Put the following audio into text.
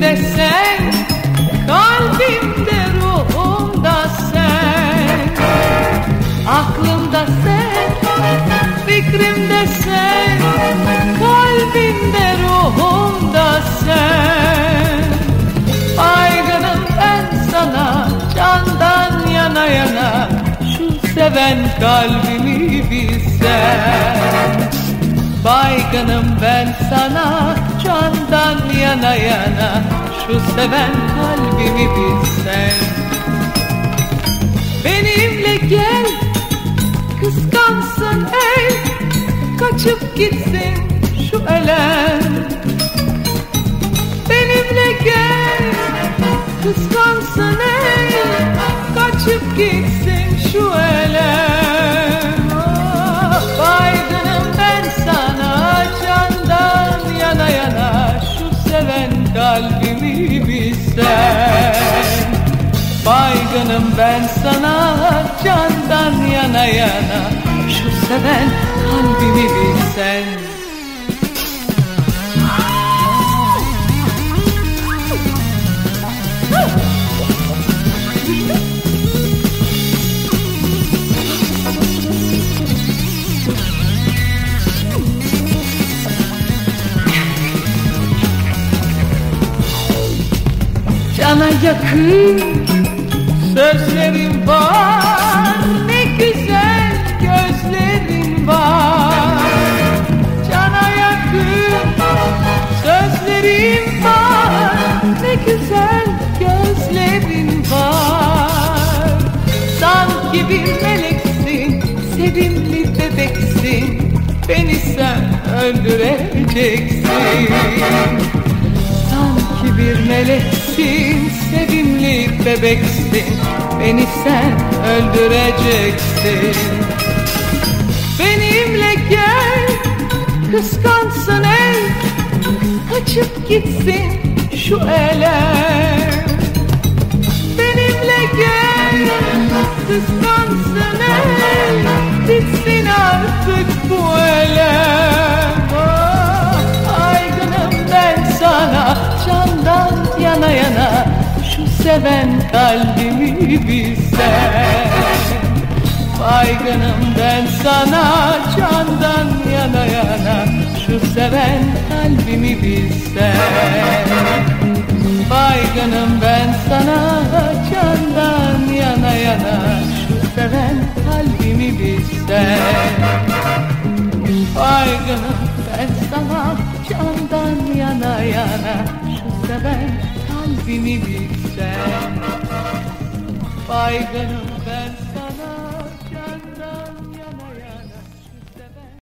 Fikrimde sen Kalbimde ruhumda sen. Aklımda sen Fikrimde sen Kalbimde ruhumda sen. Aygınım ben sana Candan yana yana Şu seven kalbimi bilsen. Baygınım ben sana Candan yana yana Şu seven kalbimi bilsen. Benimle gel Kıskansın ey Kaçıp gitsin şu elem seven kalbimi bilsen Baygınım ben sana Candan yana yana. Şu seven kalbimi bilsen Cana yakın sözlerim var. Ne güzel gözlerin var. Cana yakın sözlerim var. Ne güzel gözlerin var. Sanki bir meleksin Sevimli bebeksin. Beni sen öldüreceksin bir meleksin, sevimli bebeksin. Beni sen öldüreceksin. Benimle gel, kıskansın ey Kaçıp gitsin şu elem Benimle gel, kıskansın ey Bitsin artık seven kalbimi bilsen. Baygınım ben sana candan yana yana Şu seven kalbimi bilsen. Baygınım ben sana candan yana yana Şu seven kalbimi bilsen. Baygınım ben sana candan yana yana Şu seven kalbimi bilsen Baygınım ben